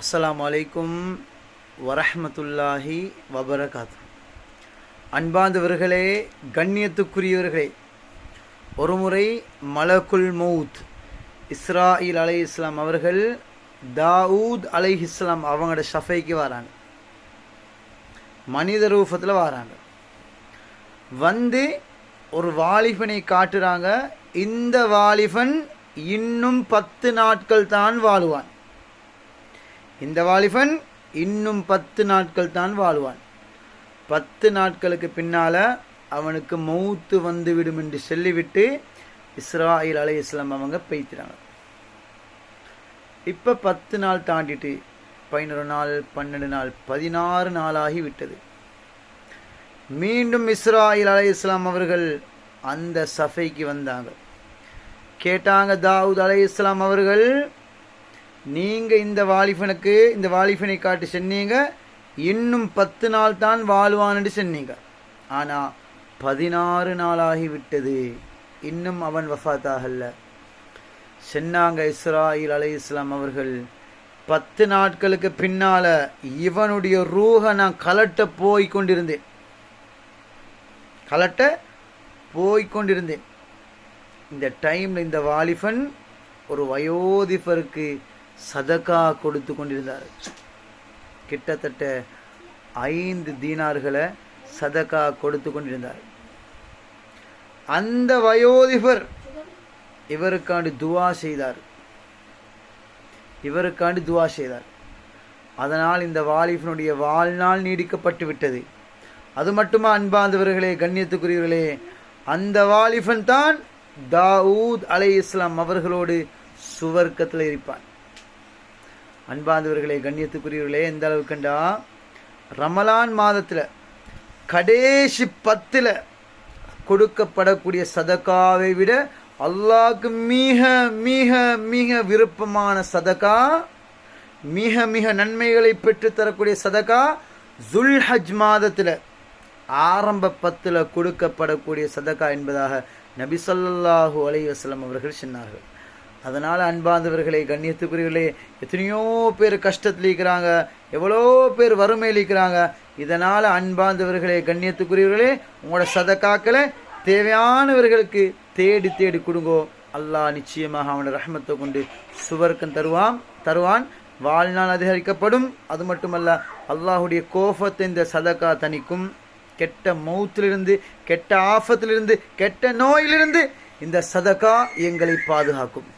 அஸ்லாம் அலைக்கும் வரஹ்மத்துல்லாஹி வபரகாத். அன்பாந்தவர்களே கண்ணியத்துக்குரியவர்களே ஒருமுறை மலகுல் மவுத் இஸ்ராயில் அலை இஸ்லாம் அவர்கள் தாவூத் அலை இஸ்லாம் அவங்களோட ஷஃபைக்கு வராங்க. மனித ரூபத்தில் வராங்க. வந்து ஒரு வாலிபனை காட்டுறாங்க. இந்த வாலிபன் இன்னும் பத்து நாட்கள் தான் வாழுவான். இந்த வாலிபன் இன்னும் பத்து நாட்கள் தான் வாழ்வான். பத்து நாட்களுக்கு பின்னால அவனுக்கு மௌத்து வந்துவிடும் என்று சொல்லிவிட்டு இஸ்ராயில் அலை இஸ்லாம் அவங்க பெய்த்துறாங்க இப்போ பத்து நாள் தாண்டிட்டு பதினொரு நாள் பன்னெண்டு நாள் பதினாறு நாளாகி விட்டது. மீண்டும் இஸ்ராயில் அலை இஸ்லாம் அவர்கள் அந்த சஃபைக்கு வந்தாங்க. கேட்டாங்க தாவூத் அலை இஸ்லாம் அவர்கள் நீங்க இந்த வாலிபனுக்கு இந்த வாலிபனை காட்டி சொன்னீங்க இன்னும் பத்து நாள் தான் வாழ்வான்னு சொன்னீங்க. ஆனா பதினாறு நாளாகி விட்டது. இன்னும் அவன் வஃபாத்தாகல்ல சென்னாங்க இஸ்ராயில் அலை இஸ்லாம் அவர்கள் பத்து நாட்களுக்கு பின்னால இவனுடைய ரூஹ நான் கலட்ட போய் கொண்டிருந்தேன். கலட்ட போய் கொண்டிருந்தேன். இந்த டைம்ல இந்த வாலிபன் ஒரு வயோதிபருக்கு சதக்கா கொடுத்து கொண்டிருந்தார். கிட்டத்தட்ட ஐந்து தீனார்களை சதக்கா கொடுத்து கொண்டிருந்தார். அந்த வயோதிபர் இவருக்காண்டி துவா செய்தார். இவருக்காண்டி துவா செய்தார். அதனால் இந்த வாலிபனுடைய வாழ்நாள் நீடிக்கப்பட்டு விட்டது. அது மட்டுமா அன்பாந்தவர்களே கண்ணியத்துக்குரியவர்களே அந்த வாலிபன் தான் தாவூத் அலை இஸ்லாம் அவர்களோடு சுவர்க்கத்தில் இருப்பான். அன்பாந்தவர்களே கண்ணியத்துக்குரியவர்களே எந்த அளவுக்குண்டா? ரமலான் மாதத்தில் கடைசி பத்தில் கொடுக்கப்படக்கூடிய சதக்காவை விட அல்லாவுக்கு மிக மிக மிக விருப்பமான சதகா மிக மிக நன்மைகளை பெற்றுத்தரக்கூடிய சதகா ஜுல்ஹஜ் மாதத்தில் ஆரம்ப பத்தில் கொடுக்கப்படக்கூடிய சதகா என்பதாக நபிசல்லாஹூ அலைவாஸ்லம் அவர்கள் சொன்னார்கள். அதனால் அன்பாந்தவர்களே கண்ணியத்துக்குரியவர்களே எத்தனையோ பேர் கஷ்டத்தில் இருக்கிறாங்க எவ்வளோ பேர் வறுமையில் இருக்கிறாங்க. இதனால் அன்பாந்தவர்களே கண்ணியத்துக்குரியவர்களே உங்களோட சதக்காக்களை தேவையானவர்களுக்கு தேடி தேடி கொடுங்கோ. அல்லாஹ் நிச்சயமாக அவனோட ரஹமத்தை கொண்டு சுவர்க்கம் தருவான் தருவான். வாழ்நாள் அதிகரிக்கப்படும். அது மட்டுமல்ல அல்லாஹுடைய கோபத்தை இந்த சதக்கா தணிக்கும். கெட்ட மௌத்திலிருந்து கெட்ட ஆஃபத்திலிருந்து கெட்ட நோயிலிருந்து இந்த சதக்கா எங்களை பாதுகாக்கும்.